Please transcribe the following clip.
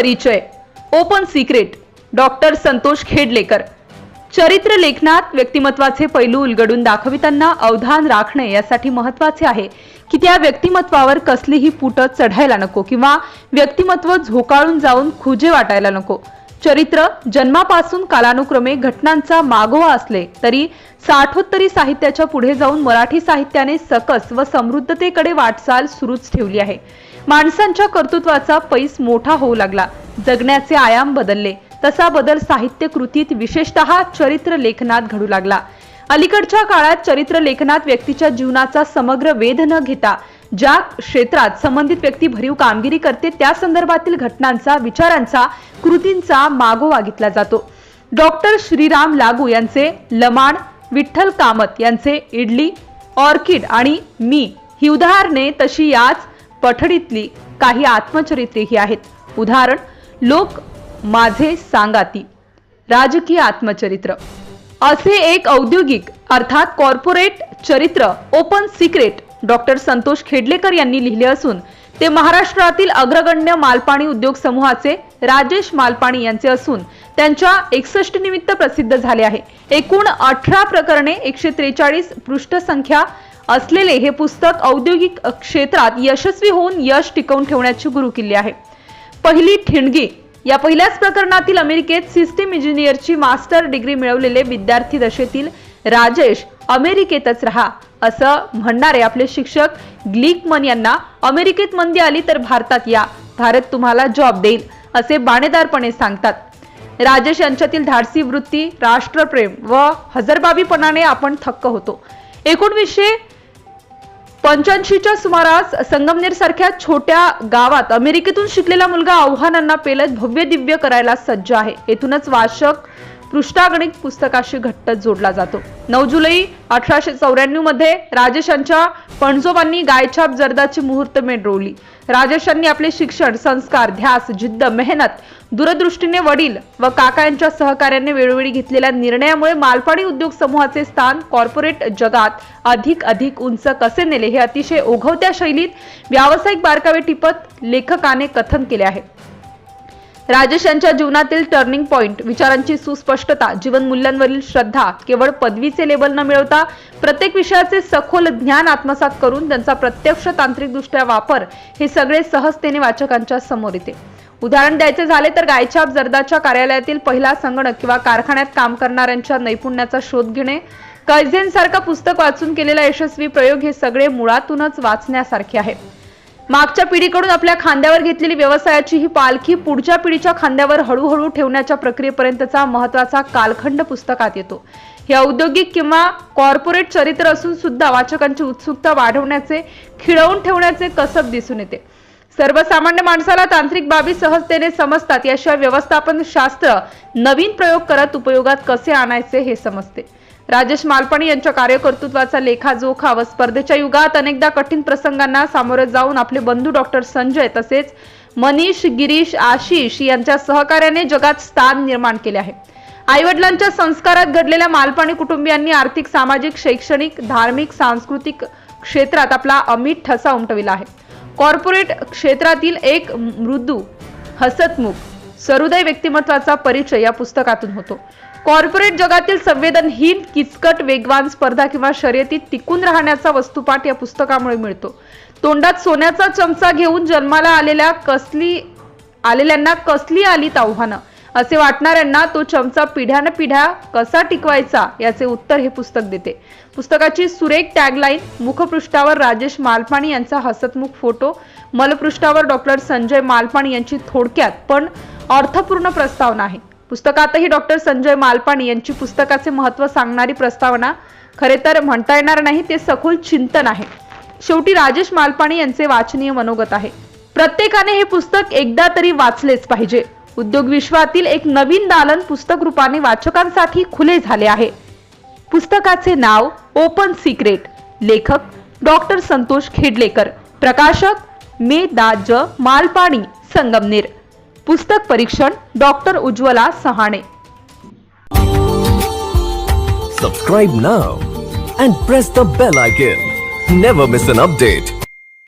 परिचय. Open secret doctor Santosh Khedlekar. चरित्र लेखनात व्यक्तिमत्वाचे पैलू उलगडून दाखविताना अवधान राखणे यासाठी महत्त्वाचे आहे की त्या व्यक्तिमत्वावर कसलीही पुट चढायला नको किंवा व्यक्तिमत्व झोकाळून जाऊन खुजे वाटायला नको. चरित्र जन्मापासून कालानुक्रमे घटनांचा मागोवा असले तरी साठोत्तरी साहित्याच्या पुढे जाऊन मराठी साहित्याने सकस व समृद्धतेकडे वाटचाल सुरूच ठेवली आहे. माणसांच्या कर्तृत्वाचा पैस मोठा होऊ लागला. जगण्याचे आयाम बदलले. तसा बदल साहित्य कृतीत विशेषतः चरित्र लेखनात घडू लागला. अलीकडच्या काळात चरित्र लेखनात व्यक्तीच्या जीवनाचा समग्र वेध न घेता ज्या क्षेत्रात संबंधित व्यक्ती भरीव कामगिरी करते त्या संदर्भातील घटनांचा विचारांचा कृतींचा मागोवा घेतला जातो. डॉक्टर श्रीराम लागू यांचे लमाण विठ्ठल कामत यांचे इडली ऑर्किड आणि मी ही उदाहरणे तशी याच पठडीतली काही आत्मचरित्रेही आहेत. उदाहरण लोक माझे सांगाती. राजकीय आत्मचरित्र. असे एक औद्योगिक अर्थात कॉर्पोरेट चरित्र open secret doctor Santosh Khedlekar यांनी लिहिले असून ते महाराष्ट्रातील अग्रगण्य मालपाणी उद्योग समूहाचे राजेश मालपाणी यांचे असून त्यांच्या एकसष्ट निमित्त प्रसिद्ध झाले आहे. एकूण अठरा प्रकरणे एकशे त्रेचाळीस पृष्ठसंख्या असलेले हे पुस्तक औद्योगिक क्षेत्रात यशस्वी होऊन यश टिकवून ठेवण्याची गुरुकिल्ली आहे. पहिली ठिणगी या पहिल्याच प्रकरणातील अमेरिकेत सिस्टीम इंजिनियरची मास्टर डिग्री मिळवलेले विद्यार्थी दशेतील राजेश अमेरिकेतच राहा असं म्हणणारे आपले शिक्षक ग्लिकमन यांना अमेरिकेत मंदी आली तर भारतात या भारत तुम्हाला जॉब देईल असे बाणेदारपणे सांगतात. राजेश यांच्यातील धाडसी वृत्ती राष्ट्रप्रेम व हजरबाबीपणाने आपण थक्क होतो. एकोणवीसशे पंच्याऐंशीच्या सुमारास संगमनेर सारख्या छोट्या गावात अमेरिकेतून शिकलेला मुलगा आव्हानांना पेलत भव्य दिव्य करायला सज्ज आहे. येथूनच वाचक पृष्ठागणित पुस्तकाशी घट्ट जोडला जातो. नऊ जुलै अठराशे चौऱ्याण्णवमध्ये राजेशांच्या पणजोबांनी गायछाप जर्दाची मुहूर्तमेढ रोवली राजेशांनी आपले शिक्षण संस्कार ध्यास जिद्द मेहनत दूरदृष्टीने वडील व काका यांच्या सहकार्याने वेळोवेळी घेतलेल्या निर्णयामुळे मालपाणी उद्योग समूहाचे स्थान कॉर्पोरेट जगात अधिक अधिक उंच कसे नेले हे अतिशय ओघवत्या शैलीत व्यावसायिक बारकावे टिपत लेखकाने कथन केले आहे. राजेश यांच्या जीवनातील टर्निंग पॉइंट विचारांची सुस्पष्टता जीवन मूल्यांवरील श्रद्धा केवळ पदवीचे लेबल न मिळवता प्रत्येक विषयाचे सखोल ज्ञान आत्मसात करून त्यांचा प्रत्यक्ष तांत्रिकदृष्ट्या वापर हे सगळे सहजतेने वाचकांच्या समोर येते. उदाहरण द्यायचे झाले तर गायछाप जर्दाच्या कार्यालयातील पहिला संगणक किंवा कारखान्यात काम करणाऱ्यांच्या नैपुण्याचा शोध घेणे कैझेन सारखं पुस्तक वाचून केलेला यशस्वी प्रयोग हे सगळे मुळातूनच वाचण्यासारखे आहे. मागच्या पिढीकडून आपल्या खांद्यावर घेतलेली व्यवसायाची ही पालखी पुढच्या पिढीच्या खांद्यावर हळूहळू ठेवण्याच्या प्रक्रियेपर्यंतचा महत्त्वाचा कालखंड पुस्तकात येतो. हे औद्योगिक किंवा कॉर्पोरेट चरित्र असून सुद्धा वाचकांची उत्सुकता वाढवण्याचे खिळवून ठेवण्याचे कसब दिसून येते. सर्वसामान्य माणसाला तांत्रिक बाबी सहजतेने समजतात याशिवाय व्यवस्थापन शास्त्र नवीन प्रयोग करत उपयोगात कसे आणायचे हे समजते. राजेश मालपाणी यांच्या कार्यकर्तृत्वाचा लेखाजोखा व स्पर्धेच्या युगात अनेकदा कठीण प्रसंगांना सामोरे जाऊन आपले बंधू डॉक्टर संजय तसेच मनीष गिरीश आशिष यांच्या सहकार्याने जगात स्थान निर्माण केले आहे. आईवडिलांच्या संस्कारात घडलेल्या मालपाणी कुटुंबियांनी आर्थिक सामाजिक शैक्षणिक धार्मिक सांस्कृतिक क्षेत्रात आपला अमित ठसा उमटविला आहे. कॉर्पोरेट क्षेत्रातील एक मृदू हसतमुख सरुदय व्यक्तिमत्वाचा परिचय या पुस्तकातून होतो. कॉर्पोरेट जगातील संवेदनहीन किचकट वेगवान स्पर्धा किंवा शर्यतीत टिकून राहण्याचा वस्तुपाठ या पुस्तकामुळे मिळतो. तोंडात सोन्याचा चमचा घेऊन जन्माला आलेल्या कसली आलेल्यांना कसली आलीत आव्हानं? असे वाटणाऱ्यांना तो चमचा पिढ्यान पिढ्या कसा टिकवायचा याचे उत्तर हे पुस्तक देते. पुस्तकाची सुरेख टॅगलाईन मुखपृष्ठावर राजेश मालपाणी यांचा हसतमुख फोटो मलपृष्ठावर डॉक्टर संजय मालपाणी यांची थोडक्यात पण अर्थपूर्ण प्रस्तावना आहे. पुस्तकातही डॉक्टर संजय मालपाणी यांची पुस्तकाचे महत्त्व सांगणारी प्रस्तावना खरे तर म्हणता येणार नाही ते सखोल चिंतन आहे. शेवटी राजेश मालपाणी यांचे वाचनीय मनोगत आहे. प्रत्येकाने हे पुस्तक एकदा तरी वाचलेच पाहिजे. उद्योग विश्वातील एक नवीन दालन पुस्तक रूपाने वाचकांसाठी खुले झाले आहे. पुस्तकाचे नाव ओपन सिक्रेट लेखक डॉक्टर संतोष खेडलेकर. प्रकाशक मे दाज मालपाणी संगमनेर. पुस्तक परीक्षण doctor Ujjwala Sahane. Subscribe now and press the bell icon never miss an update